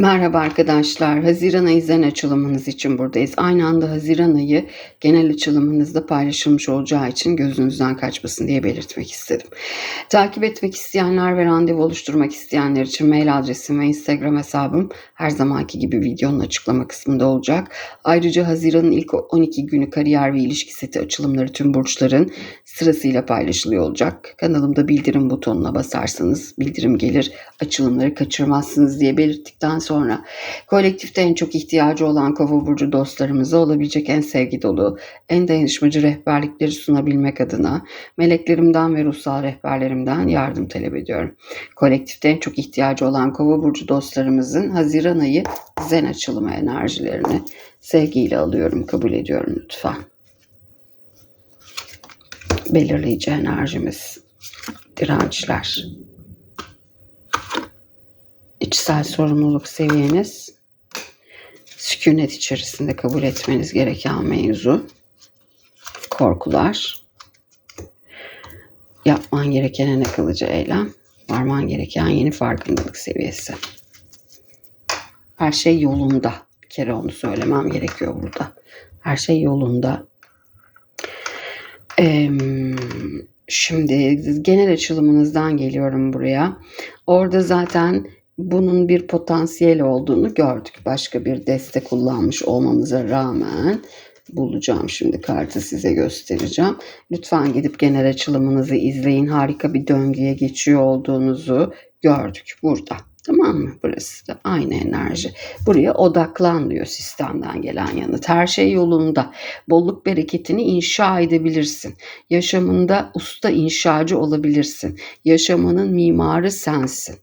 Merhaba arkadaşlar. Haziran ayı zen açılımınız için buradayız. Aynı anda Haziran ayı genel açılımınızda paylaşılmış olacağı için gözünüzden kaçmasın diye belirtmek istedim. Takip etmek isteyenler ve randevu oluşturmak isteyenler için mail adresim ve Instagram hesabım her zamanki gibi videonun açıklama kısmında olacak. Ayrıca Haziran'ın ilk 12 günü kariyer ve ilişki seti açılımları tüm burçların sırasıyla paylaşılıyor olacak. Kanalımda bildirim butonuna basarsanız bildirim gelir. Açılımları kaçırmazsınız diye belirttikten sonra kolektifte en çok ihtiyacı olan kova burcu dostlarımıza olabilecek en sevgi dolu, en dayanışmacı rehberlikleri sunabilmek adına meleklerimden ve ruhsal rehberlerimden yardım talep ediyorum. Kolektifte en çok ihtiyacı olan kova burcu dostlarımızın Haziran ayı zen açılımı enerjilerini sevgiyle alıyorum, kabul ediyorum lütfen. Belirleyici enerjimiz dirençler içsel sorumluluk seviyeniz sükunet içerisinde kabul etmeniz gereken mevzu. Korkular. Yapman gereken en akıllıca eylem? Varman gereken yeni farkındalık seviyesi. Her şey yolunda. Bir kere onu söylemem gerekiyor burada. Her şey yolunda. Ee, şimdi genel açılımınızdan geliyorum buraya. Orada zaten bunun bir potansiyel olduğunu gördük. Başka bir deste kullanmış olmamıza rağmen bulacağım şimdi kartı size göstereceğim. Lütfen gidip genel açılımınızı izleyin. Harika bir döngüye geçiyor olduğunuzu gördük burada. Tamam mı? Burası da aynı enerji. Buraya odaklan diyor sistemden gelen yanıt. Her şey yolunda. Bolluk bereketini inşa edebilirsin. Yaşamında usta inşacı olabilirsin. Yaşamının mimarı sensin.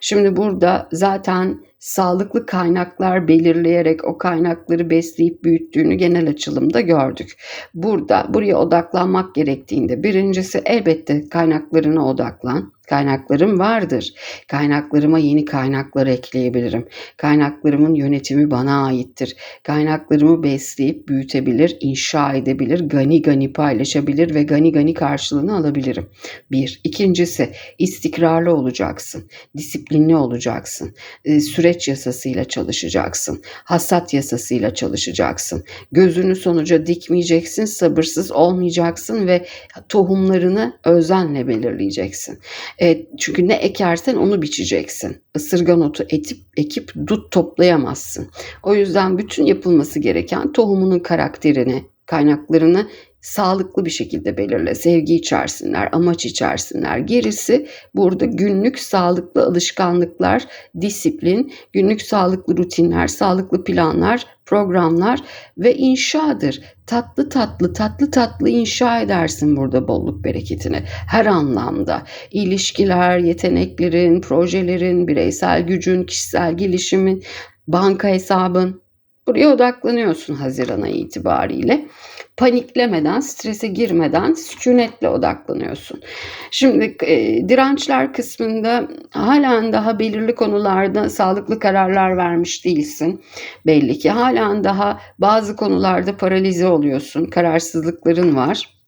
Şimdi burada zaten sağlıklı kaynaklar belirleyerek o kaynakları besleyip büyüttüğünü genel açılımda gördük. Burada buraya odaklanmak gerektiğinde birincisi elbette kaynaklarına odaklan. Kaynaklarım vardır. Kaynaklarıma yeni kaynaklar ekleyebilirim. Kaynaklarımın yönetimi bana aittir. Kaynaklarımı besleyip büyütebilir, inşa edebilir, gani gani paylaşabilir ve gani gani karşılığını alabilirim. Bir. İkincisi istikrarlı olacaksın. Disiplinli olacaksın. E, süreç yasasıyla çalışacaksın. Hasat yasasıyla çalışacaksın. Gözünü sonuca dikmeyeceksin, sabırsız olmayacaksın ve tohumlarını özenle belirleyeceksin. E, çünkü ne ekersen onu biçeceksin. Isırgan otu etip, ekip dut toplayamazsın. O yüzden bütün yapılması gereken tohumunun karakterini, kaynaklarını sağlıklı bir şekilde belirle. Sevgi içersinler, amaç içersinler. Gerisi burada günlük sağlıklı alışkanlıklar, disiplin, günlük sağlıklı rutinler, sağlıklı planlar, programlar ve inşadır. Tatlı tatlı tatlı tatlı inşa edersin burada bolluk bereketini her anlamda. İlişkiler, yeteneklerin, projelerin, bireysel gücün, kişisel gelişimin, banka hesabın. Buraya odaklanıyorsun Haziran ayı itibariyle paniklemeden, strese girmeden sükunetle odaklanıyorsun. Şimdi e, dirençler kısmında halen daha belirli konularda sağlıklı kararlar vermiş değilsin. Belli ki halen daha bazı konularda paralize oluyorsun. Kararsızlıkların var.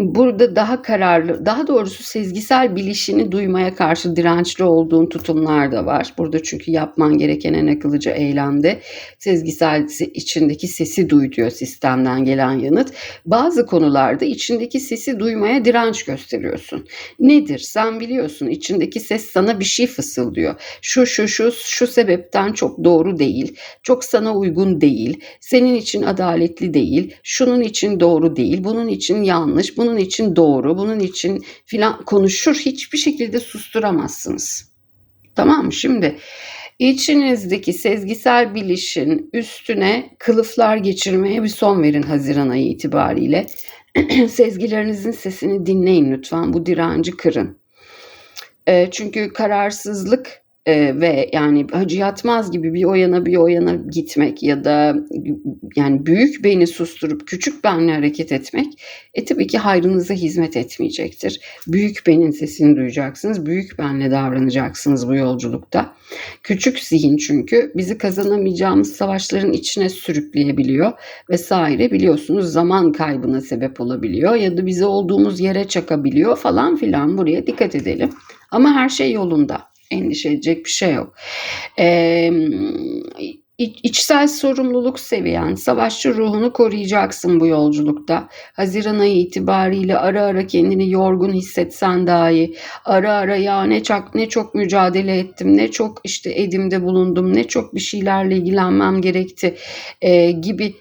Burada daha kararlı, daha doğrusu sezgisel bilişini duymaya karşı dirençli olduğun tutumlar da var. Burada çünkü yapman gereken en akıllıca eylemde sezgisel içindeki sesi duy diyor sistemden gelen yanıt. Bazı konularda içindeki sesi duymaya direnç gösteriyorsun. Nedir? Sen biliyorsun içindeki ses sana bir şey fısıldıyor. Şu şu şu şu sebepten çok doğru değil. Çok sana uygun değil. Senin için adaletli değil. Şunun için doğru değil. Bunun için yanlış yanlış, bunun için doğru, bunun için filan konuşur hiçbir şekilde susturamazsınız. Tamam mı? Şimdi içinizdeki sezgisel bilişin üstüne kılıflar geçirmeye bir son verin Haziran ayı itibariyle. Sezgilerinizin sesini dinleyin lütfen. Bu direnci kırın. Çünkü kararsızlık Eee, ve yani Hacı Yatmaz gibi bir o yana bir o yana gitmek ya da yani büyük beni susturup küçük benle hareket etmek e tabii ki hayrınıza hizmet etmeyecektir. Büyük benin sesini duyacaksınız. Büyük benle davranacaksınız bu yolculukta. Küçük zihin çünkü bizi kazanamayacağımız savaşların içine sürükleyebiliyor vesaire biliyorsunuz zaman kaybına sebep olabiliyor ya da bizi olduğumuz yere çakabiliyor falan filan buraya dikkat edelim. Ama her şey yolunda. Endişe edecek bir şey yok. Ee, içsel sorumluluk seviyen, savaşçı ruhunu koruyacaksın bu yolculukta. Haziran ayı itibariyle ara ara kendini yorgun hissetsen dahi, ara ara ya ne çok ne çok mücadele ettim, ne çok işte edimde bulundum, ne çok bir şeylerle ilgilenmem gerekti e, gibi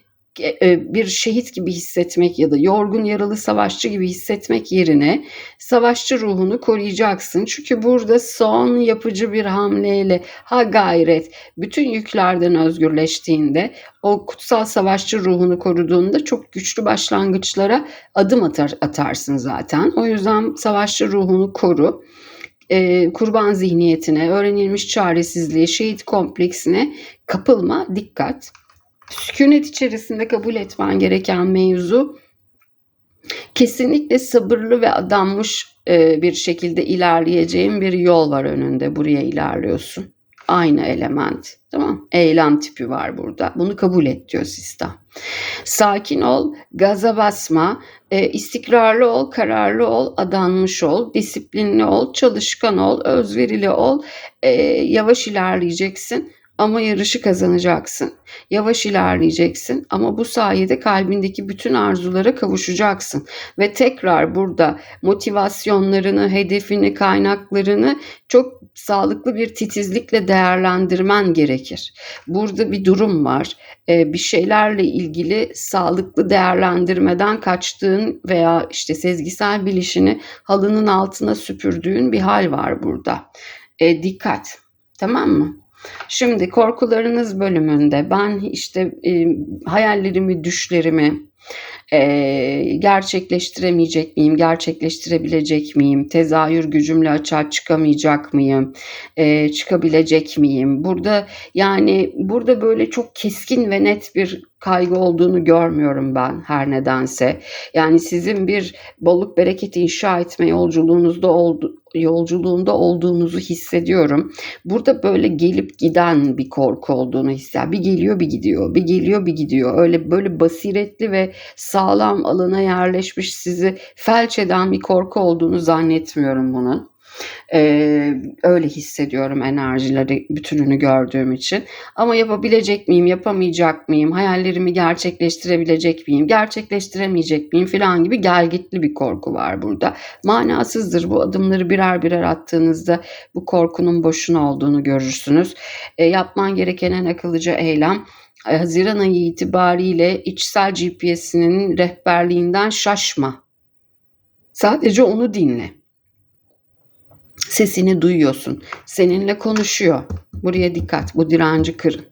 bir şehit gibi hissetmek ya da yorgun yaralı savaşçı gibi hissetmek yerine savaşçı ruhunu koruyacaksın. Çünkü burada son yapıcı bir hamleyle ha gayret bütün yüklerden özgürleştiğinde o kutsal savaşçı ruhunu koruduğunda çok güçlü başlangıçlara adım atar atarsın zaten. O yüzden savaşçı ruhunu koru. E, kurban zihniyetine, öğrenilmiş çaresizliğe, şehit kompleksine kapılma, dikkat sükunet içerisinde kabul etmen gereken mevzu kesinlikle sabırlı ve adanmış e, bir şekilde ilerleyeceğin bir yol var önünde. Buraya ilerliyorsun. Aynı element. Tamam Eylem tipi var burada. Bunu kabul et diyor sistem. Sakin ol, gaza basma, e, istikrarlı ol, kararlı ol, adanmış ol, disiplinli ol, çalışkan ol, özverili ol, e, yavaş ilerleyeceksin ama yarışı kazanacaksın. Yavaş ilerleyeceksin ama bu sayede kalbindeki bütün arzulara kavuşacaksın ve tekrar burada motivasyonlarını, hedefini, kaynaklarını çok sağlıklı bir titizlikle değerlendirmen gerekir. Burada bir durum var. Ee, bir şeylerle ilgili sağlıklı değerlendirmeden kaçtığın veya işte sezgisel bilişini halının altına süpürdüğün bir hal var burada. E, dikkat. Tamam mı? Şimdi korkularınız bölümünde ben işte e, hayallerimi, düşlerimi e, gerçekleştiremeyecek miyim, gerçekleştirebilecek miyim, tezahür gücümle açığa çıkamayacak mıyım, e, çıkabilecek miyim? Burada yani burada böyle çok keskin ve net bir kaygı olduğunu görmüyorum ben her nedense. Yani sizin bir bolluk bereket inşa etme yolculuğunuzda oldu, yolculuğunda olduğunuzu hissediyorum. Burada böyle gelip giden bir korku olduğunu hissediyorum. Bir geliyor bir gidiyor, bir geliyor bir gidiyor. Öyle böyle basiretli ve sağlam alana yerleşmiş sizi felç eden bir korku olduğunu zannetmiyorum bunun. Ee, öyle hissediyorum enerjileri bütününü gördüğüm için. Ama yapabilecek miyim, yapamayacak mıyım, hayallerimi gerçekleştirebilecek miyim, gerçekleştiremeyecek miyim falan gibi gelgitli bir korku var burada. Manasızdır bu adımları birer birer attığınızda bu korkunun boşuna olduğunu görürsünüz. E, yapman gereken en akıllıca eylem Haziran ayı itibariyle içsel GPS'inin rehberliğinden şaşma. Sadece onu dinle. Sesini duyuyorsun. Seninle konuşuyor. Buraya dikkat. Bu direnci kırın.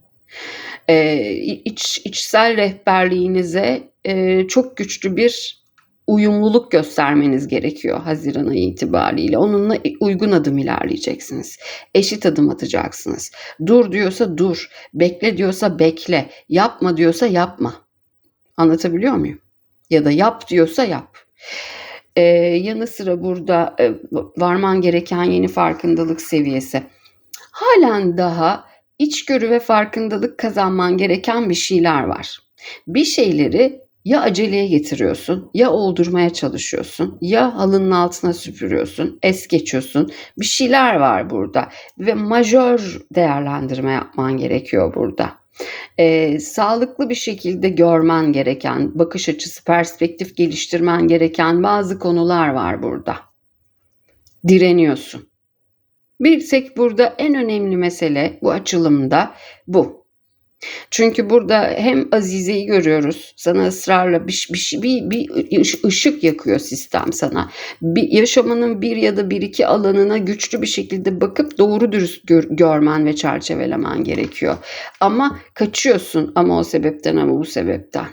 Ee, iç, içsel rehberliğinize e, çok güçlü bir uyumluluk göstermeniz gerekiyor Haziran ayı itibariyle. Onunla uygun adım ilerleyeceksiniz. Eşit adım atacaksınız. Dur diyorsa dur, bekle diyorsa bekle, yapma diyorsa yapma. Anlatabiliyor muyum? Ya da yap diyorsa yap. Ee, yanı sıra burada e, varman gereken yeni farkındalık seviyesi. Halen daha içgörü ve farkındalık kazanman gereken bir şeyler var. Bir şeyleri ya aceleye getiriyorsun, ya oldurmaya çalışıyorsun, ya halının altına süpürüyorsun, es geçiyorsun. Bir şeyler var burada ve majör değerlendirme yapman gerekiyor burada. Ee, sağlıklı bir şekilde görmen gereken, bakış açısı, perspektif geliştirmen gereken bazı konular var burada. Direniyorsun. Bir burada en önemli mesele bu açılımda bu. Çünkü burada hem Azize'yi görüyoruz. Sana ısrarla bir, bir, bir, bir ışık yakıyor sistem sana. Bir, yaşamının bir ya da bir iki alanına güçlü bir şekilde bakıp doğru dürüst gör, görmen ve çerçevelemen gerekiyor. Ama kaçıyorsun ama o sebepten ama bu sebepten.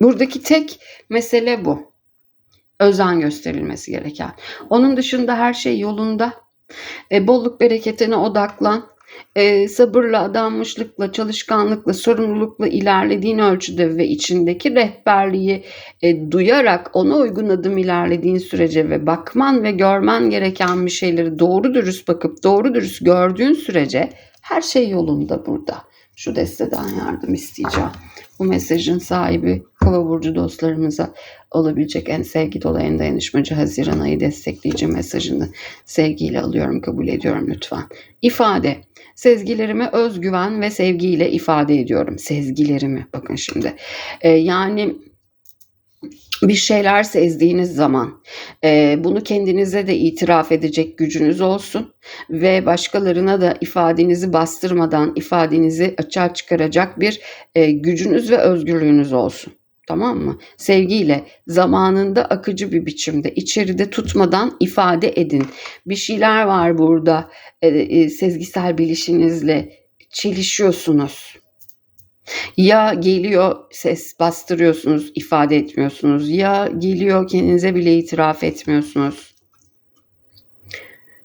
Buradaki tek mesele bu. Özen gösterilmesi gereken. Onun dışında her şey yolunda. E, bolluk bereketine odaklan e, sabırla, adanmışlıkla, çalışkanlıkla, sorumlulukla ilerlediğin ölçüde ve içindeki rehberliği e, duyarak ona uygun adım ilerlediğin sürece ve bakman ve görmen gereken bir şeyleri doğru dürüst bakıp doğru dürüst gördüğün sürece her şey yolunda burada. Şu desteden yardım isteyeceğim. Bu mesajın sahibi Kova burcu dostlarımıza olabilecek en sevgi dolu en dayanışmacı Haziran ayı destekleyici mesajını sevgiyle alıyorum, kabul ediyorum lütfen. İfade. Sezgilerimi özgüven ve sevgiyle ifade ediyorum. Sezgilerimi bakın şimdi. Ee, yani bir şeyler sezdiğiniz zaman e, bunu kendinize de itiraf edecek gücünüz olsun ve başkalarına da ifadenizi bastırmadan ifadenizi açığa çıkaracak bir e, gücünüz ve özgürlüğünüz olsun. Tamam mı? Sevgiyle zamanında akıcı bir biçimde içeride tutmadan ifade edin. Bir şeyler var burada e, e, sezgisel bilişinizle çelişiyorsunuz. Ya geliyor ses bastırıyorsunuz, ifade etmiyorsunuz. Ya geliyor kendinize bile itiraf etmiyorsunuz.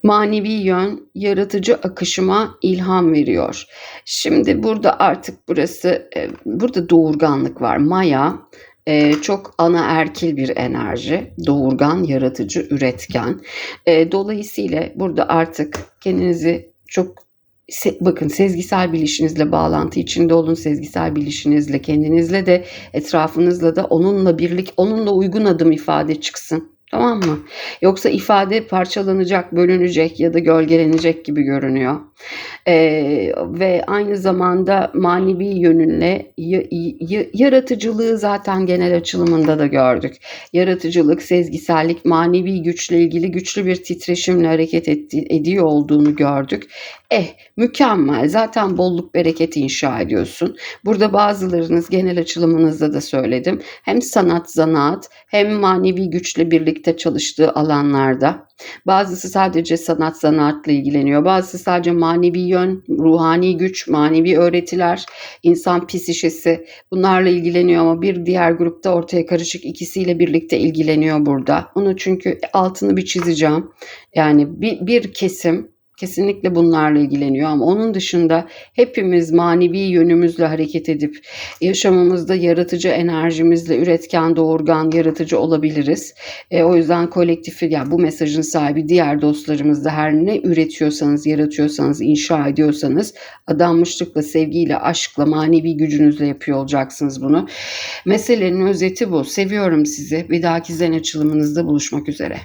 Manevi yön yaratıcı akışıma ilham veriyor. Şimdi burada artık burası e, burada doğurganlık var. Maya e, çok ana erkil bir enerji. Doğurgan, yaratıcı, üretken. E, dolayısıyla burada artık kendinizi çok se, bakın sezgisel bilişinizle bağlantı içinde olun. Sezgisel bilişinizle kendinizle de etrafınızla da onunla birlik, onunla uygun adım ifade çıksın. Tamam mı? Yoksa ifade parçalanacak, bölünecek ya da gölgelenecek gibi görünüyor. Ee, ve aynı zamanda manevi yönünle yaratıcılığı zaten genel açılımında da gördük. Yaratıcılık, sezgisellik, manevi güçle ilgili güçlü bir titreşimle hareket etti, ediyor olduğunu gördük. Eh mükemmel zaten bolluk bereket inşa ediyorsun. Burada bazılarınız genel açılımınızda da söyledim. Hem sanat, zanaat hem manevi güçle birlikte çalıştığı alanlarda. Bazısı sadece sanat zanaatla ilgileniyor. Bazısı sadece manevi yön, ruhani güç, manevi öğretiler, insan psişesi bunlarla ilgileniyor ama bir diğer grupta ortaya karışık ikisiyle birlikte ilgileniyor burada. Onu çünkü altını bir çizeceğim. Yani bir, bir kesim kesinlikle bunlarla ilgileniyor ama onun dışında hepimiz manevi yönümüzle hareket edip yaşamımızda yaratıcı enerjimizle üretken doğurgan yaratıcı olabiliriz. E, o yüzden kolektifi yani bu mesajın sahibi diğer dostlarımız da her ne üretiyorsanız, yaratıyorsanız, inşa ediyorsanız adanmışlıkla, sevgiyle, aşkla, manevi gücünüzle yapıyor olacaksınız bunu. Meselenin özeti bu. Seviyorum sizi. Bir dahaki zen açılımınızda buluşmak üzere.